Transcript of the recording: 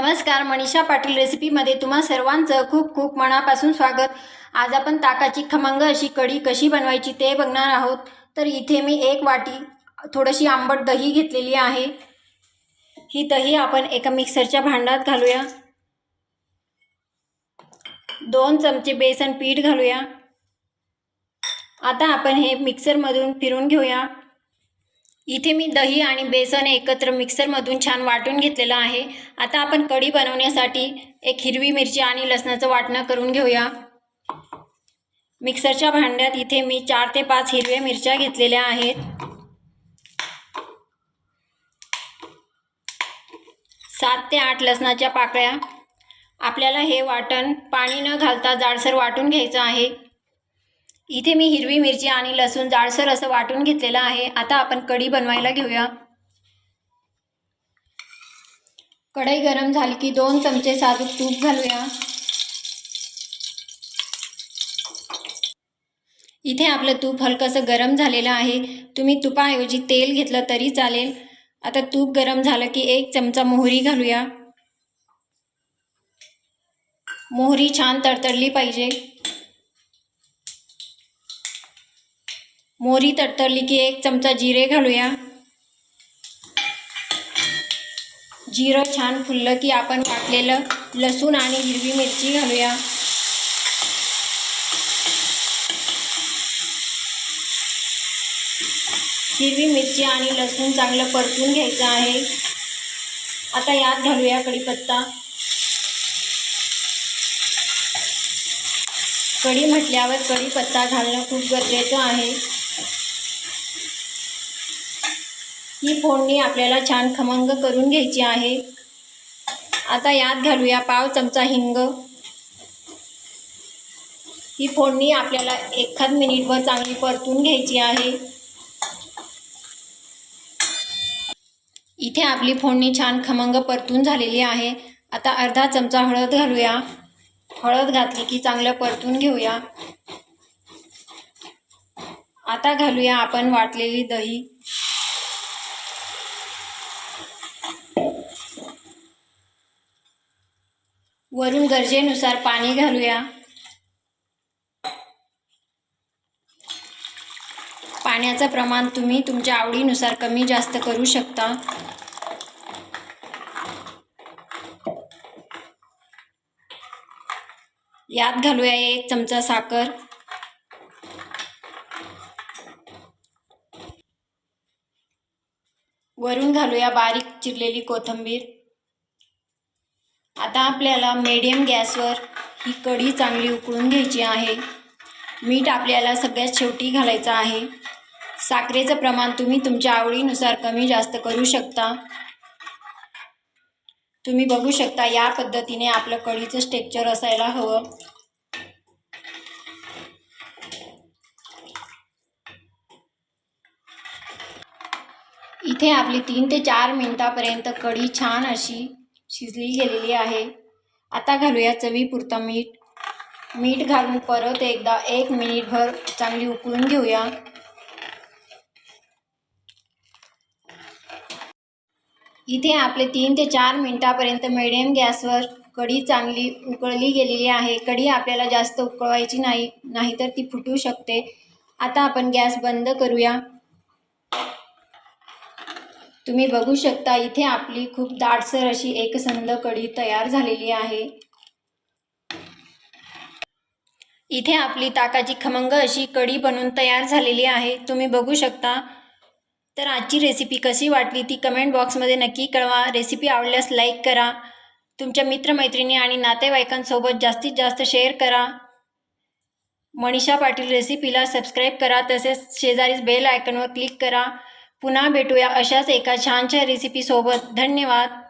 नमस्कार मनीषा पाटील रेसिपीमध्ये तुम्हा सर्वांचं खूप खूप मनापासून स्वागत. आज आपण ताकाची खमंग अशी कढी कशी बनवायची ते बघणार आहोत. तर इथे मी एक वाटी थोडीशी आंबट दही घेतलेली आहे. ही दही आपण एका मिक्सरच्या भांड्यात घालूया. दोन चमचे बेसन पीठ घालूया. आता आपण हे मिक्सरमधून फिरून घेऊया. इथे मी दही आणि बेसन एकत्र मिक्सरमधून छान वाटून घेतलेलं आहे. आता आपण कढी बनवण्यासाठी एक हिरवी मिरची आणि लसणाचं वाटणं करून घेऊया. मिक्सरच्या भांड्यात इथे मी चार ते पाच हिरव्या मिरच्या घेतलेल्या आहेत. सात ते आठ लसणाच्या पाकळ्या. आपल्याला हे वाटण पाणी न घालता जाडसर वाटून घ्यायचं आहे. इथे मी हिरवी मिरची आणि लसूण जाडसर असं वाटून घेतलेलं आहे. आता आपण कढी बनवायला घेऊया. कढई गरम झाली की दोन चमचे साजूक तूप घालूया. इथे आपलं तूप हलकंसं गरम झालेलं आहे. तुम्ही तुपाऐवजी तेल घेतलं तरी चालेल. आता तूप गरम झालं की एक चमचा मोहरी घालूया. मोहरी छान तडतडली पाहिजे. मोहरी तडतडली की एक चमचा जिरे घालूया. जिरं छान फुललं की आपण वाटलेलं लसूण आणि हिरवी मिरची घालूया. हिरवी मिरची आणि लसूण चांगलं परतून घ्यायचं आहे. आता यात घालूया कढीपत्ता. कढी म्हटल्यावर कढीपत्ता घालणं खूप गरजेचं आहे. ही फोडणी आपल्याला छान खमंग करून घ्यायची आहे. आता यात घालूया पाव चमचा हिंग. ही फोडणी आपल्याला एखाद मिनिटभर चांगली परतून घ्यायची आहे. इथे आपली फोडणी छान खमंग परतून झालेली आहे. आता अर्धा चमचा हळद घालूया. हळद घातली की चांगलं परतून घेऊया. आता घालूया आपण वाटलेली दही. वरून गरजेनुसार पाणी घालूया. पाण्याचं प्रमाण तुम्ही तुमच्या आवडीनुसार कमी जास्त करू शकता. यात घालूया एक चमचा साखर. वरून घालूया बारीक चिरलेली कोथिंबीर. आता आपल्याला मीडियम गॅसवर ही कढी चांगली उकळून घ्यायची आहे. मीठ आपल्याला सगळ्यात शेवटी घालायचं आहे. साखरेचं प्रमाण तुम्ही तुमच्या आवडीनुसार कमी जास्त करू शकता. तुम्ही बघू शकता या पद्धतीने आपलं कढीचं स्टेक्चर असायला हवं. इथे आपली तीन ते चार मिनटापर्यंत कढी छान अशी शिजली गेलेली आहे. आता घालूया चवीपुरता मीठ. मीठ घालून परत एकदा एक मिनिटभर चांगली उकळून घेऊया. इथे आपले तीन ते चार मिनटापर्यंत मिडियम गॅसवर कढी चांगली उकळली गेलेली आहे. कढी आपल्याला जास्त उकळवायची नाही नाहीतर ती फुटू शकते. आता आपण गॅस बंद करूया. तुम्ही बघू शकता इथे आपली खूप दाटसर अशी एकसंध कढी तयार झालेली आहे. इथे आपली ताकाची खमंग अशी कढी बनवून तयार झालेली आहे. तुम्ही बघू शकता. तर आजची रेसिपी कशी वाटली ती कमेंट बॉक्समध्ये नक्की कळवा. रेसिपी आवडल्यास लाईक करा. तुमच्या मित्रमैत्रिणी आणि नातेवाईकांसोबत जास्तीत जास्त शेअर करा. मनीषा पाटील रेसिपीला सबस्क्राईब करा. तसेच शेजारीच बेल आयकनवर क्लिक करा. पुन्हा भेटूया अशाच एका छानशा रेसिपीसोबत धन्यवाद.